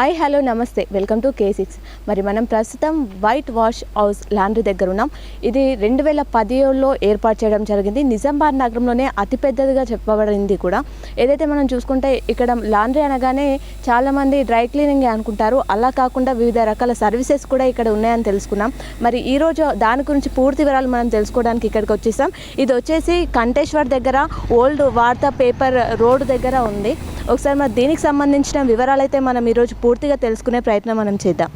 Hi hello నమస్తే. Welcome to K six మరి మనం ప్రస్తుతం వైట్ వాష్ హౌస్ లాండ్రీ దగ్గర ఉన్నాం. ఇది రెండు వేల పదిలో ఏర్పాటు చేయడం జరిగింది. నిజామాబాద్ నగరంలోనే అతిపెద్దదిగా చెప్పబడింది కూడా. ఏదైతే మనం చూసుకుంటే ఇక్కడ లాండ్రీ అనగానే చాలామంది డ్రై క్లీనింగ్ అనుకుంటారు. అలా కాకుండా వివిధ రకాల సర్వీసెస్ కూడా ఇక్కడ ఉన్నాయని తెలుసుకున్నాం. మరి ఈరోజు దాని గురించి పూర్తి వివరాలు మనం తెలుసుకోవడానికి ఇక్కడికి వచ్చేసాం. ఇది వచ్చేసి కంటేశ్వర్ దగ్గర ఓల్డ్ వార్తా పేపర్ రోడ్ దగ్గర ఉంది. ఒకసారి మరి దీనికి సంబంధించిన వివరాలు అయితే మనం ఈరోజు పూర్తిగా తెలుసుకునే ప్రయత్నం మనం చేద్దాం.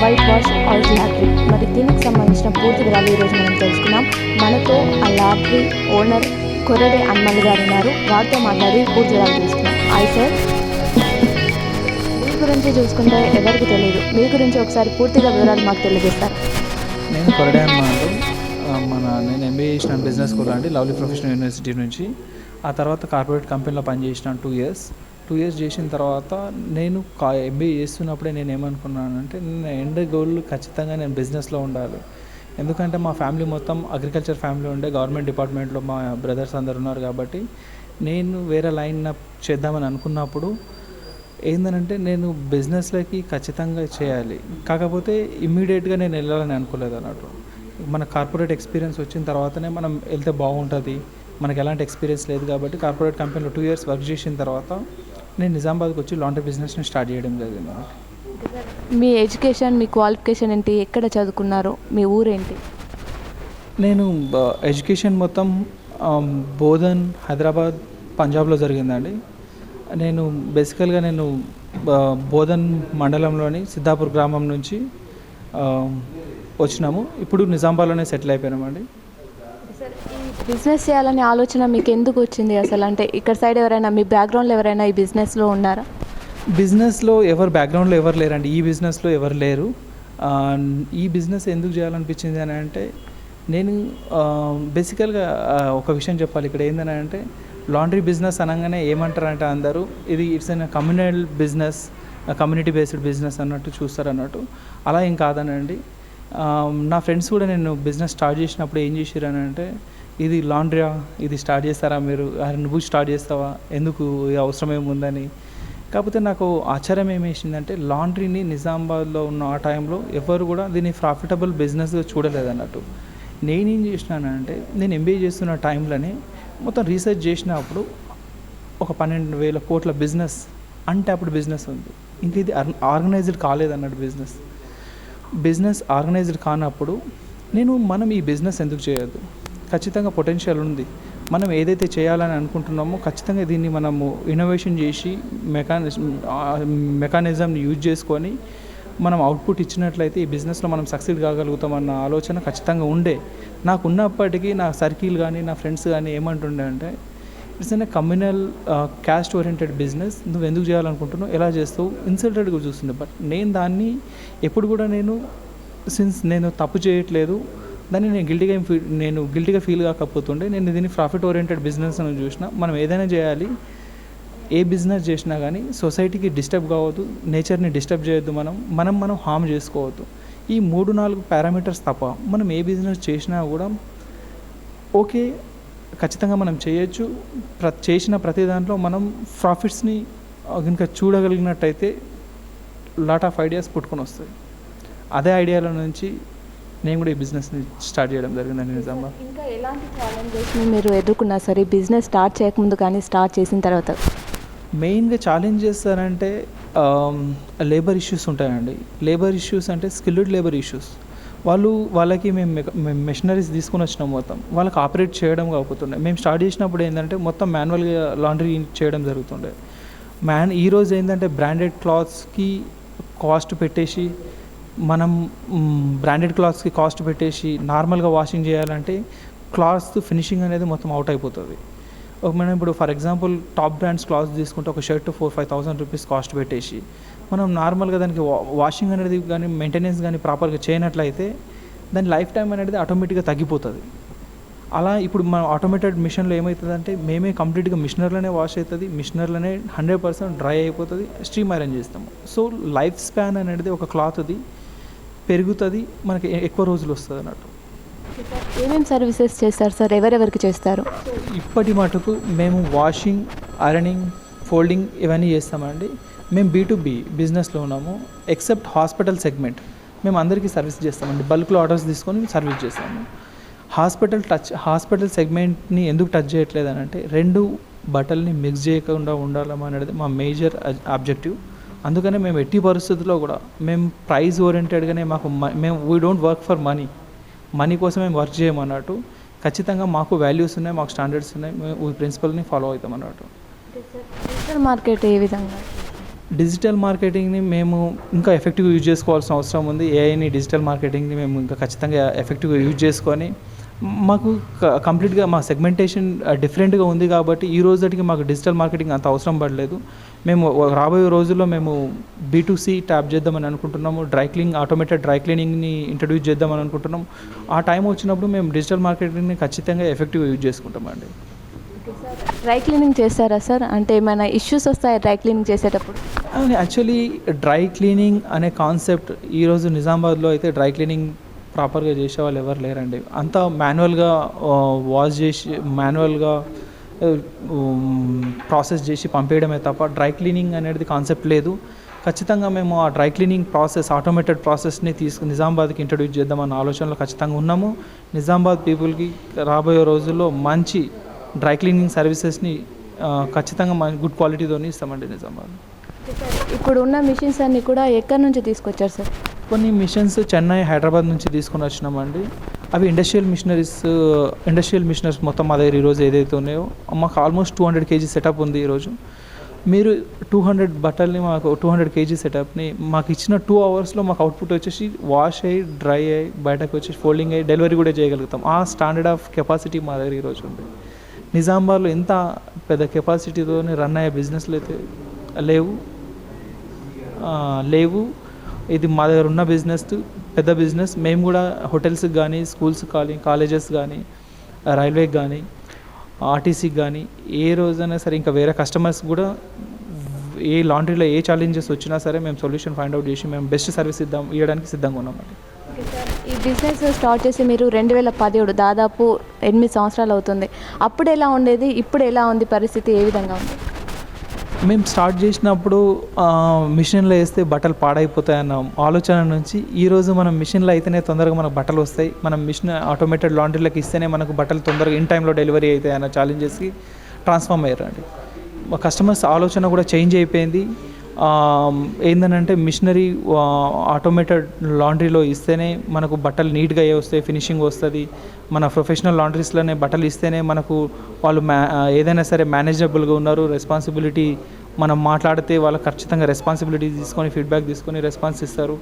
వైట్ వాష్ హౌస్ లాటరీ మరి దీనికి సంబంధించిన పూర్తి వివరాలు ఈరోజు మనం తెలుసుకున్నాం మనతో ఆ లాటరీ ఓనర్ కొరడే అన్మల్ గారు ఉన్నారు. వారితో మాట్లాడి పూర్తి వివరాలు తెలుసుకున్నాం హాయ్ సార్. మీ గురించి చూసుకుంటే ఎవరికి తెలియదు మీ గురించి ఒకసారి పూర్తిగా వివరాలు మాకు తెలియజేస్తారు. నేను కొరడే అన్నమాట మన నేను ఎంబీఏ చేసిన బిజినెస్ స్కూల్ అండి. లవ్లీ ప్రొఫెషనల్ యూనివర్సిటీ నుంచి. ఆ తర్వాత కార్పొరేట్ కంపెనీలో పనిచేసిన టూ ఇయర్స్ టూ ఇయర్స్ చేసిన తర్వాత నేను కా ఎంబీఏ చేస్తున్నప్పుడే నేను ఏమనుకున్నానంటే నేను ఎండ్ గోల్ ఖచ్చితంగా నేను బిజినెస్లో ఉండాలి. ఎందుకంటే మా ఫ్యామిలీ మొత్తం అగ్రికల్చర్ ఫ్యామిలీ ఉండే గవర్నమెంట్ డిపార్ట్మెంట్లో మా బ్రదర్స్ అందరు ఉన్నారు కాబట్టి నేను వేరే లైన్ చేద్దామని అనుకున్నప్పుడు ఏంటంటే నేను బిజినెస్లోకి ఖచ్చితంగా చేయాలి. కాకపోతే ఇమ్మీడియట్గా నేను వెళ్ళాలని అనుకోలేదు అన్నట్టు. మన కార్పొరేట్ ఎక్స్పీరియన్స్ వచ్చిన తర్వాతనే మనం వెళ్తే బాగుంటుంది. మనకు ఎలాంటి ఎక్స్పీరియన్స్ లేదు కాబట్టి కార్పొరేట్ కంపెనీలో టూ ఇయర్స్ వర్క్ చేసిన తర్వాత నేను నిజామాబాద్కి వచ్చి లాండ్రీ బిజినెస్ని స్టార్ట్ చేయడం జరిగింది. మీ ఎడ్యుకేషన్ మీ క్వాలిఫికేషన్ ఏంటి? ఎక్కడ చదువుకున్నారు? మీ ఊరేంటి? నేను ఎడ్యుకేషన్ మొత్తం బోధన్ హైదరాబాద్ పంజాబ్లో జరిగిందండి. నేను బేసికల్గా నేను బోధన్ మండలంలోని సిద్ధాపూర్ గ్రామం నుంచి వచ్చినాము. ఇప్పుడు నిజామాబాద్లోనే సెటిల్ అయిపోయినామండి. ఈ బిజినెస్ చేయాలనే ఆలోచన మీకు ఎందుకు వచ్చింది అసలు? అంటే ఇక్కడ సైడ్ ఎవరైనా మీ బ్యాక్గ్రౌండ్లో ఎవరైనా ఈ బిజినెస్లో ఉన్నారా? బిజినెస్లో ఎవరు బ్యాక్గ్రౌండ్లో ఎవరు లేరండి. ఈ బిజినెస్లో ఎవరు లేరు. ఈ బిజినెస్ ఎందుకు చేయాలనిపించింది అని అంటే నేను బేసికల్గా ఒక విషయం చెప్పాలి. ఇక్కడ ఏంటని అంటే లాండ్రీ బిజినెస్ అనగానే ఏమంటారంటే అందరూ ఇది it's an communal business community based business అన్నట్టు చూస్తారు అన్నట్టు. అలా ఏం కాదనండి. నా ఫ్రెండ్స్ కూడా నేను బిజినెస్ స్టార్ట్ చేసినప్పుడు ఏం చేసిర్రు అని అంటే ఇది లాండ్రీయా? ఇది స్టార్ట్ చేస్తారా మీరు? నువ్వు స్టార్ట్ చేస్తావా? ఎందుకు అవసరం ఏముందని కాకపోతే నాకు ఆశ్చర్యం ఏమేసిందంటే లాండ్రీని నిజామాబాద్లో ఉన్న ఆ టైంలో ఎవరు కూడా దీన్ని ప్రాఫిటబుల్ బిజినెస్గా చూడలేదు అన్నట్టు నేనేం చేసినానంటే నేను ఎంబీఏ చేస్తున్న టైంలోనే మొత్తం రీసెర్చ్ చేసినప్పుడు ఒక పన్నెండు వేల కోట్ల బిజినెస్ అన్ట్యాప్డ్ బిజినెస్ ఉంది. ఇంకా ఇది ఆర్గనైజ్డ్ కాలేదు అన్నట్టు బిజినెస్. బిజినెస్ ఆర్గనైజ్డ్ కానప్పుడు నేను మనం ఈ బిజినెస్ ఎందుకు చేయొద్దు? ఖచ్చితంగా పొటెన్షియల్ ఉంది. మనం ఏదైతే చేయాలని అనుకుంటున్నామో ఖచ్చితంగా దీన్ని మనము ఇన్నోవేషన్ చేసి మెకానిజం మెకానిజంని యూజ్ చేసుకొని మనం అవుట్పుట్ ఇచ్చినట్లయితే ఈ బిజినెస్లో మనం సక్సీడ్ కాగలుగుతామన్న ఆలోచన ఖచ్చితంగా ఉండే. నాకు ఉన్నప్పటికీ నా సర్కిల్ కానీ నా ఫ్రెండ్స్ కానీ ఏమంటుండే అంటే it's an communal caste oriented business నువ్వు ఎందుకు చేయాలనుకుంటున్నావు? ఎలా చేస్తావు? ఇన్సల్టెడ్గా చూస్తుండే. బట్ నేను దాన్ని ఎప్పుడు కూడా నేను సిన్స్ నేను తప్పు చేయట్లేదు దాన్ని నేను గిల్టీగా ఫీల్ నేను గిల్టీగా ఫీల్ కాకపోతుండే నేను దీన్ని ప్రాఫిట్ ఓరియంటెడ్ బిజినెస్ అని చూసిన. మనం ఏదైనా చేయాలి ఏ బిజినెస్ చేసినా కానీ సొసైటీకి డిస్టర్బ్ కావద్దు నేచర్ని డిస్టర్బ్ చేయొద్దు మనం. మనం మనం హామ్ చేసుకోవద్దు. ఈ మూడు నాలుగు పారామీటర్స్ తప్ప మనం ఏ బిజినెస్ చేసినా కూడా ఓకే ఖచ్చితంగా మనం చేయొచ్చు. ప్ర చేసిన ప్రతి దాంట్లో మనం ప్రాఫిట్స్ని కనుక చూడగలిగినట్టయితే లాట్ ఆఫ్ ఐడియాస్ పుట్టుకొని వస్తాయి. అదే ఐడియాల నుంచి నేను కూడా ఈ బిజినెస్ని స్టార్ట్ చేయడం జరిగిందండి నిజామాబాద్ ఇంకా ఎలాంటి మీరు ఎదుర్కొన్నారు సార్ బిజినెస్ స్టార్ట్ చేయకముందు కానీ స్టార్ట్ చేసిన తర్వాత? మెయిన్గా ఛాలెంజ్ చేస్తారంటే లేబర్ ఇష్యూస్ ఉంటాయండి. లేబర్ ఇష్యూస్ అంటే స్కిల్డ్ లేబర్ ఇష్యూస్. వాళ్ళు వాళ్ళకి మేము మేము మెషినరీస్ తీసుకుని వచ్చినాం మొత్తం. వాళ్ళకి ఆపరేట్ చేయడం కాకపోతుండే. మేము స్టార్ట్ చేసినప్పుడు ఏంటంటే మొత్తం మాన్యువల్గా లాండ్రీ చేయడం జరుగుతుండే. మ్యాన్ ఈరోజు ఏంటంటే బ్రాండెడ్ క్లాత్స్కి కాస్ట్ పెట్టేసి మనం బ్రాండెడ్ క్లాత్స్కి కాస్ట్ పెట్టేసి నార్మల్గా వాషింగ్ చేయాలంటే క్లాత్స్ ఫినిషింగ్ అనేది మొత్తం అవుట్ అయిపోతుంది. ఒక మనం ఇప్పుడు for example top brands clothes తీసుకుంటే ఒక shirt four five thousand rupees cost పెట్టేసి మనం నార్మల్గా దానికి వాషింగ్ అనేది కానీ మెయింటెనెన్స్ కానీ ప్రాపర్గా చేయనట్లయితే దాని లైఫ్ టైం అనేది ఆటోమేటిక్గా తగ్గిపోతుంది. అలా ఇప్పుడు మన ఆటోమేటెడ్ మిషన్లో ఏమవుతుందంటే మేమే కంప్లీట్గా మిషనర్లోనే వాష్ అవుతుంది మిషనర్లోనే హండ్రెడ్ పర్సెంట్ డ్రై అయిపోతుంది స్టీమ్ ఐరన్ చేస్తాము సో లైఫ్ స్పాన్ అనేది ఒక క్లాత్ది పెరుగుతుంది మనకి ఎక్కువ రోజులు వస్తుంది అన్నట్టు. ఏమేమి సర్వీసెస్ చేస్తారు సార్? ఎవరెవరికి చేస్తారు? ఇప్పటి మటుకు మేము వాషింగ్ ఐరనింగ్ ఫోల్డింగ్ ఇవన్నీ చేస్తామండి. మేము బీ బీ బిజినెస్లో ఉన్నాము ఎక్సెప్ట్ హాస్పిటల్ సెగ్మెంట్ మేము అందరికీ సర్వీస్ చేస్తామండి. బల్క్లో ఆర్డర్స్ తీసుకొని సర్వీస్ చేస్తాము. హాస్పిటల్ టచ్ హాస్పిటల్ సెగ్మెంట్ని ఎందుకు టచ్ చేయట్లేదు అని అంటే రెండు బట్టల్ని మిక్స్ చేయకుండా ఉండాలనేది మా మేజర్ ఆబ్జెక్టివ్ అందుకనే మేము ఎట్టి పరిస్థితుల్లో కూడా మేము ప్రైజ్ ఓరియంటెడ్గానే మాకు మ- మేము we don't work for money money కోసం మేము వర్క్ చేయమన్నట్టు ఖచ్చితంగా మాకు వాల్యూస్ ఉన్నాయి మాకు స్టాండర్డ్స్ ఉన్నాయి మేము ఈ ప్రిన్సిపల్ని ఫాలో అవుతాం అన్నట్టు మార్కెట్ ఏ విధంగా? డిజిటల్ మార్కెటింగ్ని మేము ఇంకా ఎఫెక్టివ్గా యూజ్ చేసుకోవాల్సిన అవసరం ఉంది. ఏఐని డిజిటల్ మార్కెటింగ్ని మేము ఇంకా ఖచ్చితంగా ఎఫెక్టివ్గా యూజ్ చేసుకొని మాకు క- కంప్లీట్గా మా సెగ్మెంటేషన్ డిఫరెంట్గా ఉంది కాబట్టి ఈ రోజుటికి మాకు డిజిటల్ మార్కెటింగ్ అంత అవసరం పడలేదు. మేము రాబోయే రోజుల్లో మేము బీటూసీ ట్యాప్ చేద్దామని అనుకుంటున్నాము. డ్రై క్లీనింగ్ ఆటోమేటెడ్ డ్రై క్లీనింగ్ని ఇంట్రడ్యూస్ చేద్దామని అనుకుంటున్నాం. ఆ టైం వచ్చినప్పుడు మేము డిజిటల్ మార్కెటింగ్ని ఖచ్చితంగా ఎఫెక్టివ్గా యూజ్ చేసుకుంటామండి. డ్రై క్లీనింగ్ చేస్తారా సార్? అంటే ఏమైనా ఇష్యూస్ వస్తాయా డ్రై క్లీనింగ్ చేసేటప్పుడు? యాక్చువల్లీ డ్రై క్లీనింగ్ అనే కాన్సెప్ట్ ఈరోజు నిజామాబాద్లో అయితే డ్రై క్లీనింగ్ ప్రాపర్గా చేసే వాళ్ళు ఎవరు లేరండి. అంతా మాన్యువల్గా వాష్ చేసి మాన్యువల్గా ప్రాసెస్ చేసి పంపేయడమే తప్ప డ్రై క్లీనింగ్ అనేది కాన్సెప్ట్ లేదు. ఖచ్చితంగా మేము ఆ డ్రై క్లీనింగ్ ప్రాసెస్ ఆటోమేటెడ్ ప్రాసెస్ని తీసుకు నిజామాబాద్కి ఇంట్రడ్యూస్ చేద్దామన్న ఆలోచనలో ఖచ్చితంగా ఉన్నాము. నిజామాబాద్ పీపుల్కి రాబోయే రోజుల్లో మంచి డ్రై క్లీనింగ్ సర్వీసెస్ని ఖచ్చితంగా గుడ్ క్వాలిటీతోని ఇస్తామండి నిజామాబాద్ ఇప్పుడు ఉన్న మిషన్స్ అన్ని కూడా ఎక్కడి నుంచి తీసుకొచ్చారు సార్? కొన్ని మిషన్స్ చెన్నై హైదరాబాద్ నుంచి తీసుకొని వచ్చినామండి. అవి ఇండస్ట్రియల్ మిషనరీస్ ఇండస్ట్రియల్ మిషనరీస్ మొత్తం మా దగ్గర ఈరోజు ఏదైతే ఉన్నాయో మాకు almost two hundred KG setup ఉంది ఈరోజు. మీరు టూ హండ్రెడ్ బట్టల్ని మాకు టూ హండ్రెడ్ కేజీ సెటప్ని మాకు ఇచ్చిన టూ అవర్స్లో మాకు అవుట్పుట్ వచ్చేసి వాష్ అయ్యి డ్రై అయ్యి బయటకు వచ్చేసి ఫోల్డింగ్ అయ్యి డెలివరీ కూడా చేయగలుగుతాం. ఆ స్టాండర్డ్ ఆఫ్ కెపాసిటీ మా దగ్గర ఈరోజు ఉంది. నిజామాబాద్లో ఎంత పెద్ద కెపాసిటీతోనే రన్ అయ్యే బిజినెస్లు అయితే లేవు. లేవు. ఇది మా దగ్గర ఉన్న బిజినెస్ పెద్ద బిజినెస్. మేము కూడా హోటల్స్కి కానీ స్కూల్స్కి కానీ కాలేజెస్ కానీ రైల్వేకి కానీ ఆర్టీసీకి కానీ ఏ రోజైనా సరే ఇంకా వేరే కస్టమర్స్ కూడా ఏ లాండ్రీలో ఏ ఛాలెంజెస్ వచ్చినా సరే మేము సొల్యూషన్ ఫైండ్ అవుట్ చేసి మేము బెస్ట్ సర్వీస్ ఇద్దాం ఇవ్వడానికి సిద్ధంగా ఉన్నామండి ఈ బిజినెస్ స్టార్ట్ చేసి మీరు రెండు వేల పదిహేడు దాదాపు ఎనిమిది సంవత్సరాలు అవుతుంది. అప్పుడు ఎలా ఉండేది? ఇప్పుడు ఎలా ఉంది? పరిస్థితి ఏ విధంగా ఉంది? మేము స్టార్ట్ చేసినప్పుడు మిషన్లో వేస్తే బట్టలు పాడైపోతాయన్న ఆలోచన నుంచి ఈరోజు మనం మిషన్లో అయితేనే తొందరగా మనకు బట్టలు వస్తాయి. మనం మిషన్ ఆటోమేటెడ్ లాండ్రీలకు ఇస్తేనే మనకు బట్టలు తొందరగా ఇన్ టైంలో డెలివరీ అవుతాయి అన్న ఛాలెంజెస్కి ట్రాన్స్ఫార్మ్ అయ్యారండి. కస్టమర్స్ ఆలోచన కూడా చేంజ్ అయిపోయింది. ఆ, ఏందనంటే మిషనరీ ఆటోమేటెడ్ లాండ్రీలో ఇస్తేనే మనకు బట్టలు నీట్గా అయ్యే వస్తాయి ఫినిషింగ్ వస్తుంది. మన ప్రొఫెషనల్ లాండ్రీస్లోనే బట్టలు ఇస్తేనే మనకు వాళ్ళు మ్యా ఏదైనా సరే మేనేజబుల్గా ఉన్నారు రెస్పాన్సిబిలిటీ మనం మాట్లాడితే వాళ్ళు ఖచ్చితంగా రెస్పాన్సిబిలిటీ తీసుకొని ఫీడ్బ్యాక్ తీసుకొని రెస్పాన్స్ ఇస్తారు.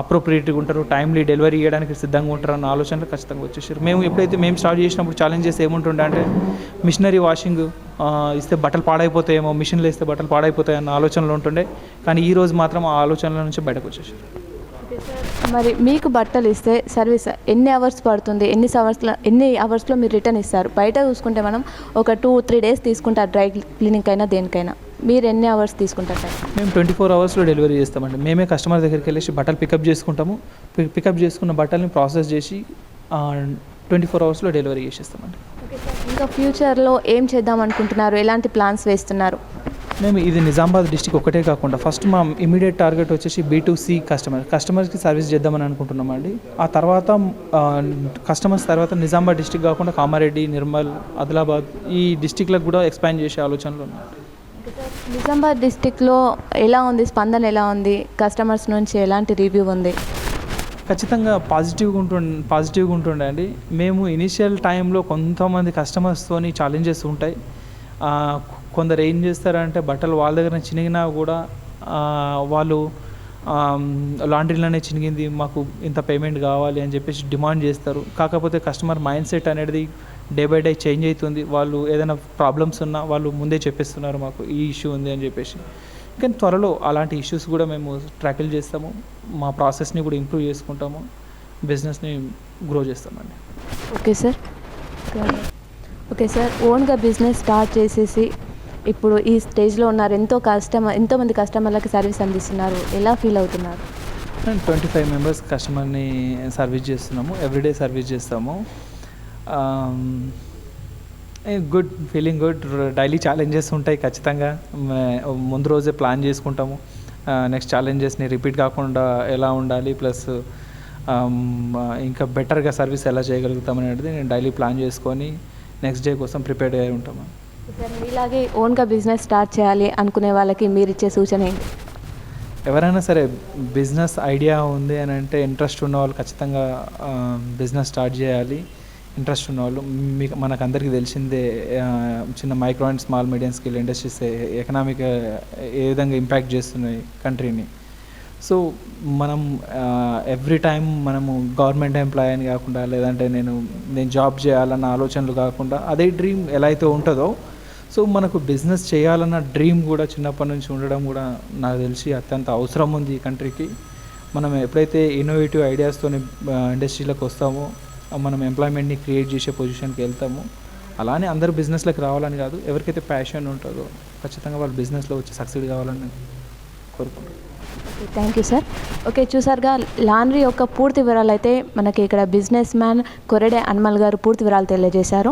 అప్రోప్రియేట్గా ఉంటారు టైమ్లీ డెలివరీ ఇవ్వడానికి సిద్ధంగా ఉంటారు అన్న ఆలోచనలు ఖచ్చితంగా వచ్చేసారు. మేము ఎప్పుడైతే మేము స్టార్ట్ చేసినప్పుడు ఛాలెంజెస్ ఏముంటుండే అంటే మిషనరీ వాషింగ్ ఇస్తే బట్టలు పాడైపోతాయేమో మిషన్లు వేస్తే బట్టలు పాడైపోతాయి అన్న ఆలోచనలు ఉంటుండే. కానీ ఈ రోజు మాత్రం ఆ ఆలోచనల నుంచి బయటకు వచ్చేసారు. మరి మీకు బట్టలు ఇస్తే సర్వీస్ ఎన్ని అవర్స్ పడుతుంది ఎన్ని అవర్స్లో ఎన్ని అవర్స్లో మీరు రిటర్న్ ఇస్తారు? బయట చూసుకుంటే మనం ఒక టూ త్రీ డేస్ తీసుకుంటారు డ్రై క్లీనింగ్ అయినా దేనికైనా. మీరు ఎన్ని అవర్స్ తీసుకుంటారు సార్? మేము ట్వంటీ ఫోర్ అవర్స్లో డెలివరీ చేస్తామండి. మేమే కస్టమర్ దగ్గరికి వెళ్ళేసి బట్టలు పికప్ చేసుకుంటాము. పికప్ చేసుకున్న బట్టల్ని ప్రాసెస్ చేసి ట్వంటీ ఫోర్ అవర్స్లో డెలివరీ చేసేస్తామండి. ఇంకా ఫ్యూచర్లో ఏం చేద్దాం అనుకుంటున్నారు? ఎలాంటి ప్లాన్స్ వేస్తున్నారు? మేము ఇది నిజామాబాద్ డిస్టిక్ ఒకటే కాకుండా ఫస్ట్ మా ఇమీడియట్ టార్గెట్ వచ్చేసి బీ టు సి కస్టమర్ కస్టమర్స్కి సర్వీస్ చేద్దామని అనుకుంటున్నామండి ఆ తర్వాత కస్టమర్స్ తర్వాత నిజామాబాద్ డిస్టిక్ కాకుండా కామారెడ్డి నిర్మల్ ఆదిలాబాద్ ఈ డిస్టిక్లకు కూడా ఎక్స్పాండ్ చేసే ఆలోచనలు ఉన్నాయి. నిజామాబాద్ డిస్టిక్లో ఎలా ఉంది? స్పందన ఎలా ఉంది? కస్టమర్స్ నుంచి ఎలాంటి రివ్యూ ఉంది? ఖచ్చితంగా పాజిటివ్గా ఉంటు పాజిటివ్గా ఉంటుండే అండి మేము ఇనిషియల్ టైంలో కొంతమంది కస్టమర్స్తోని ఛాలెంజెస్ ఉంటాయి. కొందరు ఏం చేస్తారంటే బట్టలు వాళ్ళ దగ్గర చినిగినా కూడా వాళ్ళు లాండ్రీలోనే చినిగింది మాకు ఇంత పేమెంట్ కావాలి అని చెప్పేసి డిమాండ్ చేస్తారు. కాకపోతే కస్టమర్ మైండ్ సెట్ అనేది డే బై డే చేంజ్ అవుతుంది. వాళ్ళు ఏదైనా ప్రాబ్లమ్స్ ఉన్నా వాళ్ళు ముందే చెప్పేస్తున్నారు మాకు ఈ ఇష్యూ ఉంది అని చెప్పేసి. కానీ త్వరలో అలాంటి ఇష్యూస్ కూడా మేము ట్రాకిల్ చేస్తాము. మా ప్రాసెస్ని కూడా ఇంప్రూవ్ చేసుకుంటాము. బిజినెస్ని గ్రో చేస్తామండి. ఓకే సార్ ఓకే సార్ ఓన్గా బిజినెస్ స్టార్ట్ చేసేసి ఇప్పుడు ఈ స్టేజ్లో ఉన్నారు. ఎంతో కస్టమర్ ఎంతోమంది కస్టమర్లకి సర్వీస్ అందిస్తున్నారు. ఎలా ఫీల్ అవుతున్నారు? ట్వంటీ ఫైవ్ మెంబర్స్ కస్టమర్ని సర్వీస్ చేస్తున్నాము. ఎవ్రీడే సర్వీస్ చేస్తాము. Good feeling good daily challenges ఉంటాయి ఖచ్చితంగా. ముందు రోజే ప్లాన్ చేసుకుంటాము. నెక్స్ట్ ఛాలెంజెస్ని రిపీట్ కాకుండా ఎలా ఉండాలి? ప్లస్ ఇంకా బెటర్గా సర్వీస్ ఎలా చేయగలుగుతాం అనేది నేను డైలీ ప్లాన్ చేసుకొని నెక్స్ట్ డే కోసం ప్రిపేర్డ్ అయి ఉంటాము మీలాగే ఓన్గా బిజినెస్ స్టార్ట్ చేయాలి అనుకునే వాళ్ళకి మీరు ఇచ్చే సూచన ఏంటి? ఎవరైనా సరే బిజినెస్ ఐడియా ఉంది అని అంటే ఇంట్రెస్ట్ ఉన్న వాళ్ళు ఖచ్చితంగా బిజినెస్ స్టార్ట్ చేయాలి. ఇంట్రెస్ట్ ఉన్న వాళ్ళు మీకు మనకు అందరికీ తెలిసిందే చిన్న micro and small medium skill industries economic ఏ విధంగా ఇంపాక్ట్ చేస్తున్నాయి కంట్రీని. సో మనం ఎవ్రీ టైం మనము గవర్నమెంట్ ఎంప్లాయ్ అని కాకుండా లేదంటే నేను నేను జాబ్ చేయాలన్న ఆలోచనలు కాకుండా అదే డ్రీమ్ ఎలా అయితే ఉంటుందో సో మనకు బిజినెస్ చేయాలన్న డ్రీమ్ కూడా చిన్నప్పటి నుంచి ఉండడం కూడా నాకు తెలిసి అత్యంత అవసరం ఉంది ఈ కంట్రీకి మనం ఎప్పుడైతే ఇన్నోవేటివ్ ఐడియాస్తో ఇండస్ట్రీలోకి వస్తామో మనం ఎంప్లాయ్మెంట్ని క్రియేట్ చేసే పొజిషన్కి వెళ్తాము. అలానే అందరు బిజినెస్లోకి రావాలని కాదు ఎవరికైతే ప్యాషన్ ఉంటుందో ఖచ్చితంగా వాళ్ళు బిజినెస్లో వచ్చి సక్సీడ్ కావాలని కోరుకుంటారు okay thank you sir okay చూసారుగా లాండ్రీ యొక్క పూర్తి వివరాలు అయితే మనకి ఇక్కడ బిజినెస్ మ్యాన్ కొరడే అన్మల్ గారు పూర్తి వివరాలు తెలియజేశారు.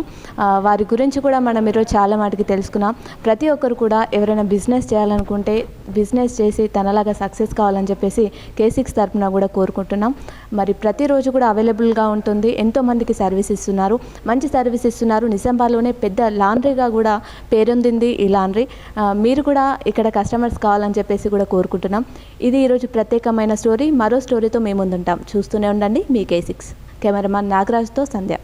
వారి గురించి కూడా మనం ఈరోజు చాలా మటుకు తెలుసుకున్నాం. ప్రతి ఒక్కరు కూడా ఎవరైనా బిజినెస్ చేయాలనుకుంటే బిజినెస్ చేసి తనలాగా సక్సెస్ కావాలని చెప్పేసి కేసిక్స్ తరఫున కూడా కోరుకుంటున్నాం. మరి ప్రతిరోజు కూడా అవైలబుల్గా ఉంటుంది. ఎంతోమందికి సర్వీస్ ఇస్తున్నారు. మంచి సర్వీస్ ఇస్తున్నారు. నిజామాబాద్లోనే పెద్ద లాండ్రీగా కూడా పేరొందింది ఈ లాండ్రీ. మీరు కూడా ఇక్కడ కస్టమర్స్ కావాలని చెప్పేసి కూడా కోరుకుంటున్నాం. ఇది ఈరోజు ప్రత్యేకమైన స్టోరీ. మరో స్టోరీతో మేము ముందుంటాం. చూస్తూనే ఉండండి మీ కే సిక్స్ కెమెరామాన్ నాగరాజ్తో సంధ్య.